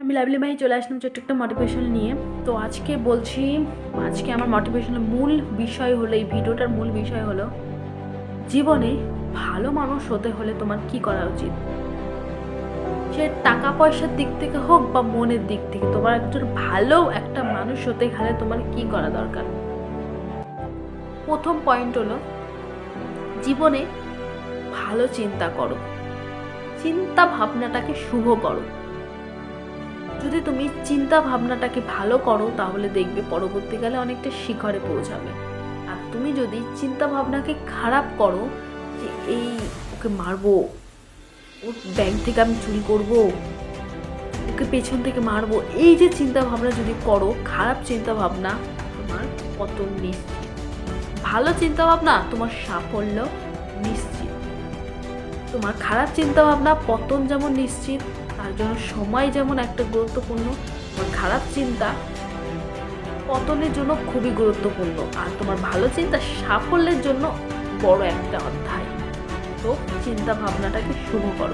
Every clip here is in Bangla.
আমি লাভলি ভাই চলে আসলাম ছোট্ট একটা মোটিভেশন নিয়ে। তো আজকে বলছি, আজকে আমার মোটিভেশনের মূল বিষয় হলো, এই ভিডিওটার মূল বিষয় হলো, জীবনে ভালো মানুষ হতে হলে তোমার কি করা উচিত? সে টাকা পয়সার দিক থেকে হোক বা মনের দিক থেকে, তোমার একজন ভালো একটা মানুষ হতে গেলে তোমার কি করা দরকার? প্রথম পয়েন্ট হলো, জীবনে ভালো চিন্তা করো। চিন্তা ভাবনাটাকে শুভ করো। যদি তুমি চিন্তা ভাবনাটাকে ভালো করো, তাহলে দেখবে পরবর্তীকালে অনেকটা শিখরে পৌঁছাবে। আর তুমি যদি চিন্তা ভাবনাকে খারাপ করো, যে এই ওকে মারবো ওর ব্যাংক থেকে আমি চুরি করব, ওকে পেছন থেকে মারবো, এই যে চিন্তা ভাবনা যদি করো, খারাপ চিন্তা ভাবনা তোমার পতন নিশ্চিত। ভালো চিন্তা ভাবনা তোমার সাফল্য নিশ্চিত। তোমার খারাপ চিন্তা ভাবনা পতন যেমন নিশ্চিত তার জন্য সময় যেমন একটা গুরুত্বপূর্ণ তোমার খারাপ চিন্তা, পতনের জন্য খুবই গুরুত্বপূর্ণ। আর তোমার ভালো চিন্তা সাফল্যের জন্য বড় একটা অধ্যায়। তো চিন্তা ভাবনাটাকে শুভ করো।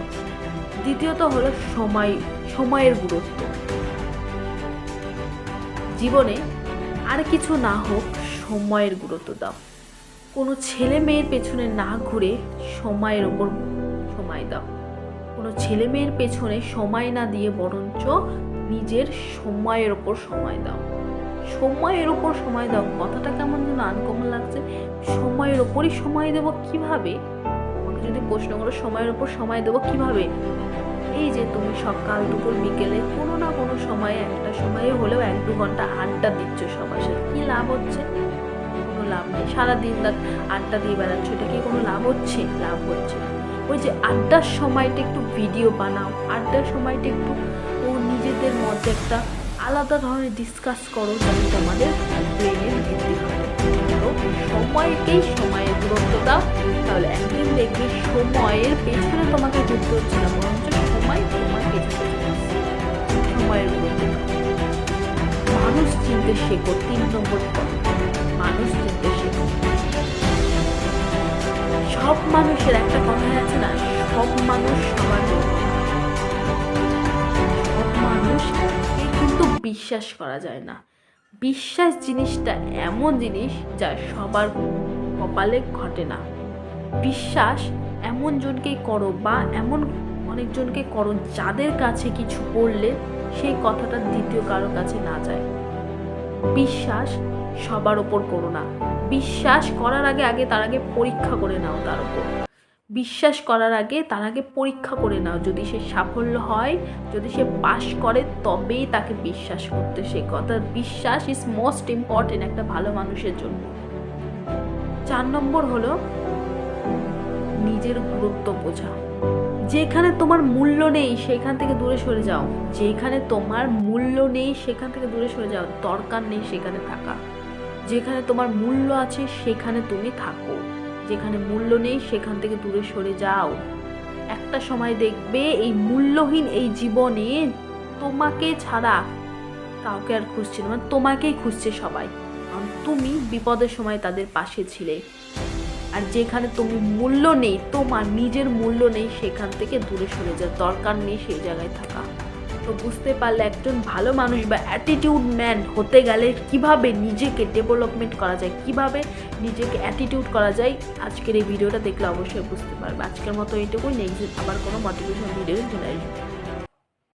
দ্বিতীয়ত হলো সময়, সময়ের গুরুত্ব। জীবনে আর কিছু না হোক সময়ের গুরুত্ব দাও। কোনো ছেলে মেয়ের পেছনে না ঘুরে সময়ের ওপর সময় দাও। কোনো ছেলে মেয়ের পেছনে সময় না দিয়ে বরঞ্চ নিজের সময়ের ওপর সময় দাও। সময়ের ওপর সময় দাও। কথাটা কেমন যেন আনকমন লাগছে। সময়ের ওপরই সময় দেবো কীভাবে? আমাকে যদি প্রশ্ন করো, সময়ের ওপর সময় দেবো কীভাবে? এই যে তুমি সকাল, দুপুর, বিকেলে কোনো না কোনো সময়ে, একটা সময়ে হলেও এক দু ঘণ্টা আড্ডা দিচ্ছ সবার সাথে। কী লাভ হচ্ছে? কোনো লাভ নেই। সারাদিন রাত আড্ডা দিয়ে বেড়াচ্ছ। এটা কি কোনো লাভ হচ্ছে? লাভ হচ্ছে না। ওই যে আড্ডার সময়টা একটু ভিডিও বানাও, আড্ডার সময়টা একটু ও নিজেদের মধ্যে একটা আলাদা ধরনের ডিসকাস করো যাতে তোমাদের ব্রেনের বৃদ্ধি হয়। সময়কেই সময়ের গুরুত্ব দাও, তাহলে একদিন দেখবে সময়ের পেছনে তোমাকে ঘুরতে হচ্ছে না, বরঞ্চ সময় তোমার পেছনে সময়ের গুরুত্ব মানুষ চিনতে শেখো, তিন নম্বর। মানুষ চিনতে শেখো। সব মানুষের একটা কথা আছে না, সব মানুষ নয়। সব মানুষকে কিন্তু বিশ্বাস করা যায় না। বিশ্বাস জিনিসটা এমন জিনিস যা সবার কপালে ঘটে না। বিশ্বাস এমন জনকেই করো বা এমন অনেকজনকে করো যাদের কাছে কিছু বললে সেই কথাটা দ্বিতীয় কারও কাছে না যায়। বিশ্বাস সবার ওপর করো না। বিশ্বাস করার আগে আগে তার আগে পরীক্ষা করে নাও তার উপর বিশ্বাস করার আগে তার আগে পরীক্ষা করে নাও। যদি সে সাফল্য হয়, যদি সে পাশ করে, তবেই তাকে বিশ্বাস করতে সে কথা বিশ্বাস ইজ মোস্ট ইম্পর্টেন্ট একটা ভালো মানুষের জন্য। চার নম্বর হলো নিজের গুরুত্ব বোঝা। যেখানে তোমার মূল্য নেই, সেখান থেকে দূরে সরে যাও। যেখানে তোমার মূল্য নেই, সেখান থেকে দূরে সরে যাও। দরকার নেই সেখানে থাকা। যেখানে তোমার মূল্য আছে, সেখানে তুমি থাকো। যেখানে মূল্য নেই, সেখান থেকে দূরে সরে যাও। একটা সময় দেখবে এই মূল্যহীন এই জীবনে তোমাকে ছাড়া কাউকে আর খুঁজছে না। মানে তোমাকেই খুঁজছে সবাই। কারণ তুমি বিপদের সময় তাদের পাশে ছিলে। আর যেখানে তুমি মূল্য নেই, তোমার নিজের মূল্য নেই, সেখান থেকে দূরে সরে যাও দরকার নেই সেই জায়গায় থাকা। তো বুঝতে পারলে একজন ভালো মানুষ বা অ্যাটিটিউড ম্যান হতে গেলে কীভাবে নিজেকে ডেভেলপমেন্ট করা যায়, কীভাবে নিজেকে অ্যাটিটিউড করা যায়, আজকের এই ভিডিওটা দেখলে অবশ্যই বুঝতে পারবে। আজকের মতো এইটুকুই। নেক্সট আবার কোনো মোটিভেশন ভিডিও চলে আসবে।